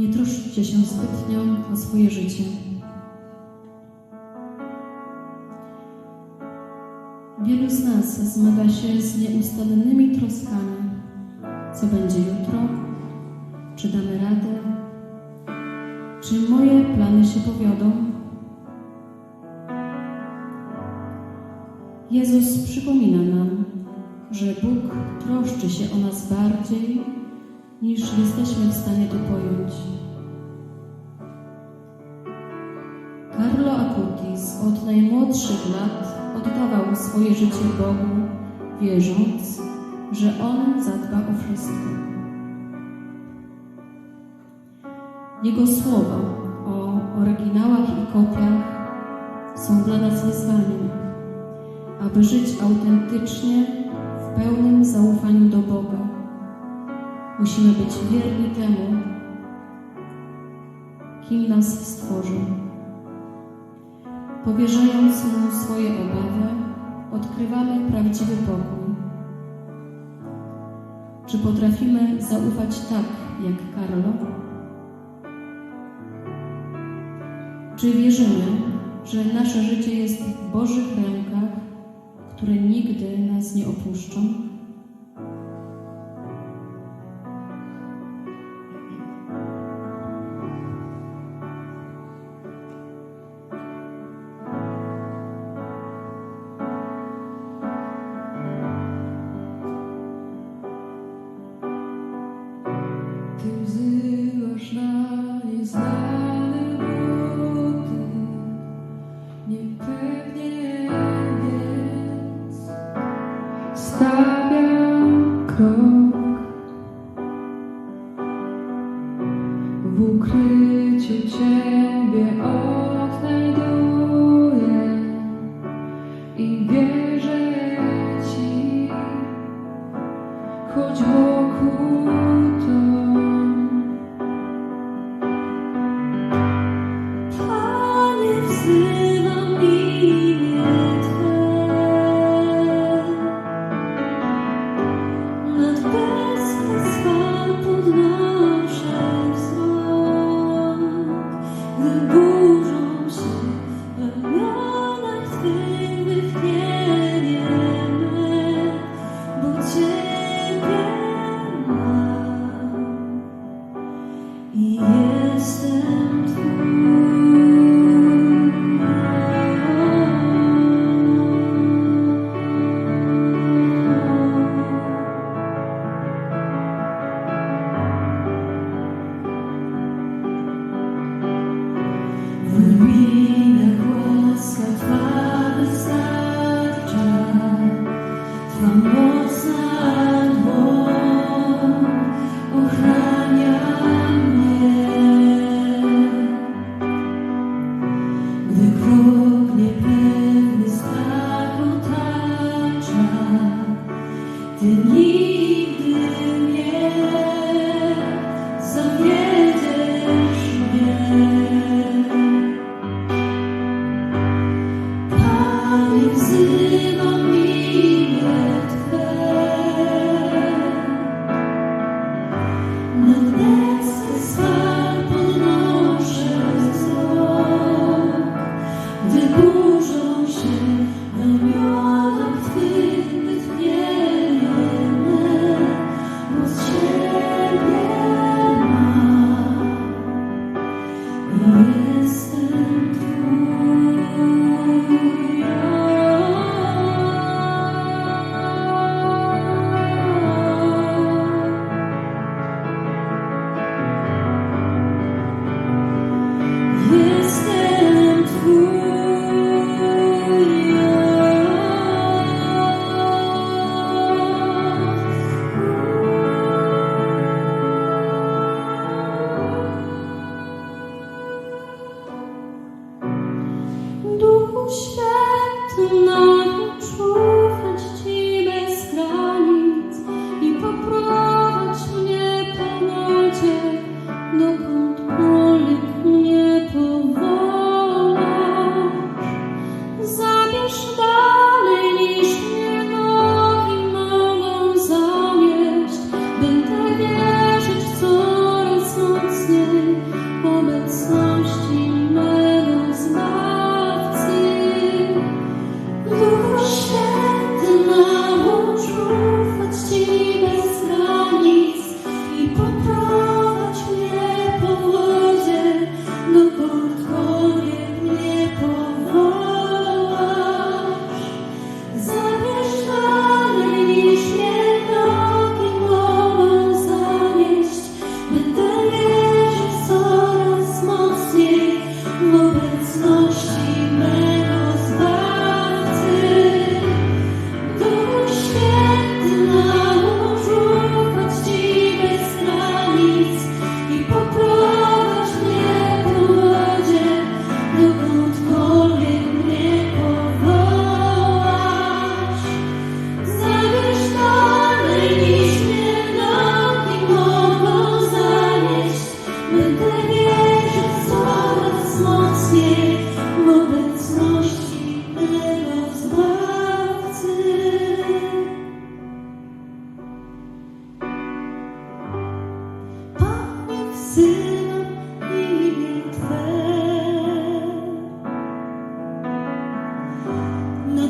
Nie troszczcie się zbytnio o swoje życie. Wielu z nas zmaga się z nieustannymi troskami. Co będzie jutro? Czy damy radę? Czy moje plany się powiodą? Jezus przypomina nam, że Bóg troszczy się o nas bardziej, niż jesteśmy w stanie to pojąć. Carlo Acutis od najmłodszych lat oddawał swoje życie Bogu, wierząc, że On zadba o wszystko. Jego słowa o oryginałach i kopiach są dla nas wyzwaniem, aby żyć autentycznie w pełnym zaufaniu do Boga. Musimy być wierni temu, kim nas stworzył. Powierzając Mu swoje obawy, odkrywamy prawdziwy pokój. Czy potrafimy zaufać tak, jak Karlo? Czy wierzymy, że nasze życie jest w Bożych rękach, które nigdy nas nie opuszczą? didn't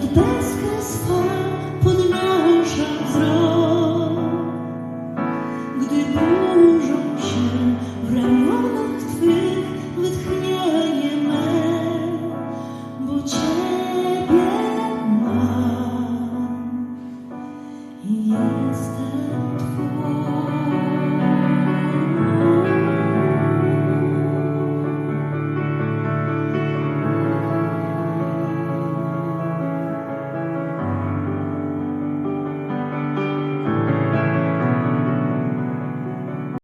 the best was far.